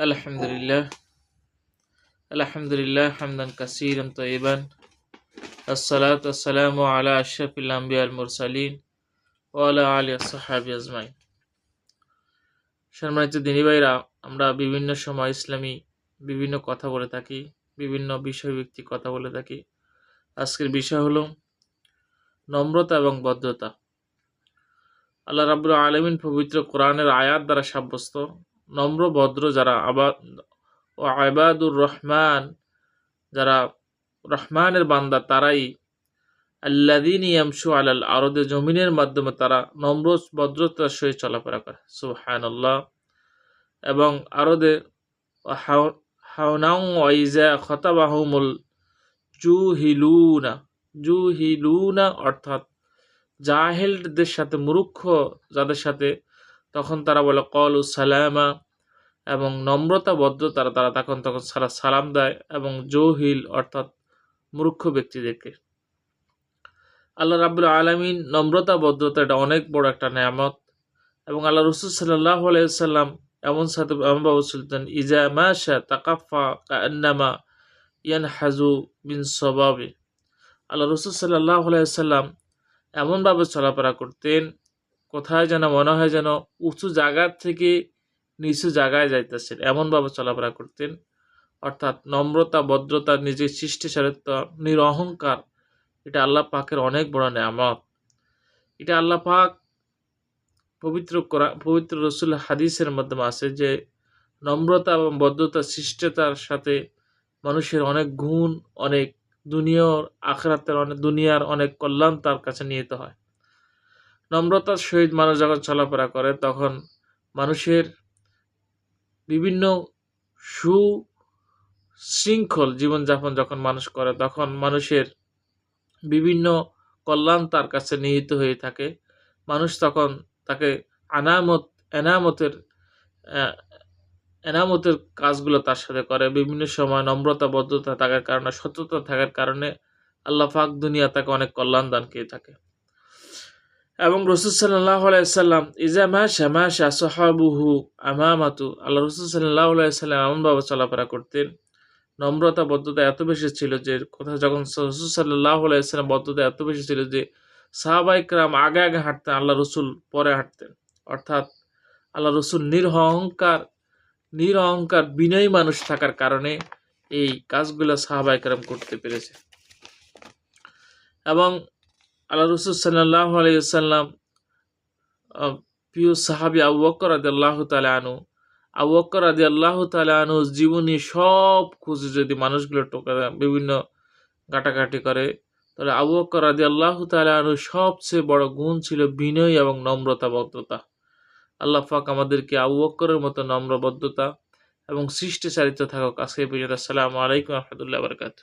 الحمد لله الحمد لله حمدا كثيرا طيبا الصلاة والسلام على أشرف الأنبياء المرسلين وعلى آله الصحابة أجمعين সম্মানিত দিনী ভাইরা আমরা বিভিন্ন সময় ইসলামী বিভিন্ন কথা বলে থাকি বিভিন্ন বিষয়ভিত্তিক কথা বলে থাকি আজকের বিষয় হলো নম্রতা এবং বদ্ধতা আল্লাহ রাবুল আলমিন পবিত্র কোরআনের আয়াত দ্বারা সাব্যস্ত নম্র, ভদ্র যারা আবাদ ও আবাদুর রহমান যারা রহমানের বান্দা, তারাই আল্লাদিন ইয়ামসু আলাল আরদে, জমিনের মাধ্যমে তারা নম্র, ভদ্রতার সহিত চলাফেরা করে। সুহান আল্লাহ এবং আরদে হাওনাউ ওয়াইজা খতাবাহমুল জুহিলুনা জুহিলুনা অর্থাৎ জাহেলদের সাথে, মূর্খ যাদের সাথে, তখন তারা বলে, কল সালামা এবং নম্রতা তারা তারা তখন তখন সারা সালাম দেয় এবং জহিল অর্থাৎ মূর্খ ব্যক্তিদেরকে। আল্লাহ রাবুল আলমিন নম্রতা বদ্ধতা এটা অনেক বড় একটা নেয়ামত এবং আল্লাহ রসুল সাল্লাহ আলাইসাল্লাম এমন সাথে এমনভাবে সুলতান ইজা মাশা তাকাফা কান্নামা ইয়ান হাজু বিন সবাবে। আল্লাহ রসুল সাল্লাহ আলাইসাল্লাম এমনভাবে চলাফেরা করতেন, কোথায় যেন মনে হয় যেন উঁচু জায়গার থেকে নিচু জায়গায় যাইতেছেন। এমনভাবে চলাফেরা করতেন। অর্থাৎ নম্রতা, ভদ্রতা, নিজের সৃষ্টিচারিত্ব নিরহংকার, এটা আল্লাহ পাকের অনেক বড় নেয়ামত। এটা আল্লাহ পাক পবিত্র করা, পবিত্র রসুল হাদিসের মাধ্যমে আছে যে, নম্রতা এবং বদ্ধতা সৃষ্টতার সাথে মানুষের অনেক গুণ, অনেক দুনিয়ার, আখরাতের অনেক, দুনিয়ার অনেক কল্যাণ তার কাছে নিহিত হয়। নম্রতার সহিত মানুষ যখন চলাফেরা করে, তখন মানুষের বিভিন্ন সু শৃঙ্খল জীবনযাপন যখন মানুষ করে, তখন মানুষের বিভিন্ন কল্যাণ তার কাছে নিহিত হয়ে থাকে। মানুষ তখন তাকে আনামত, এনামতের এনামতের কাজগুলো তার সাথে করে। বিভিন্ন সময় নম্রতা, বদ্ধতা থাকার কারণে, সততা থাকার কারণে আল্লাহ ফাক দুনিয়া তাকে অনেক কল্যাণ দান করে থাকে। এবং রসুল সাল্লাহ আলাইসাল্লাম মাসা মাসা সহাবুহু আমামাতু আল্লাহ রসুল সাল্লাহ আলাইসাল্লাম এমনভাবে চলাফেরা করতেন। নম্রতা, বদ্ধতা এত বেশি ছিল যে কোথাও যখন রসুল সাল্লাহ আলাইসাল্লাম বদ্ধতা এত বেশি ছিল যে সাহাবাইকরাম আগে আগে হাঁটতেন আল্লাহ রসুল পরে হাঁটতেন। অর্থাৎ আল্লাহ রসুল নিরহংকার নিরহংকার বিনয়ী মানুষ থাকার কারণে এই কাজগুলো সাহাবাইকরাম করতে পেরেছে। এবং আল্লাহ রসুল সাল্লাহ আলাইসাল্লাম প্রিয় সাহাবি আবু বকর আদি আল্লাহ তালা আনু বকর আদি আল্লাহ তালা আনু জীবনী সব খুঁজে যদি মানুষগুলো টোকা বিভিন্ন কাটাকাটি করে, তাহলে আবু বকর আদি আল্লাহ তালা সবচেয়ে বড় গুণ ছিল বিনয় এবং নম্রতা বদ্ধতা আল্লাহ ফাক আমাদেরকে আবু বকরের মতো নম্রবদ্ধতা এবং সৃষ্টিচারিত থাকুক। আজকে পর্যন্ত আসসালামু আলাইকুম রহমতুল্লাহ বরকাত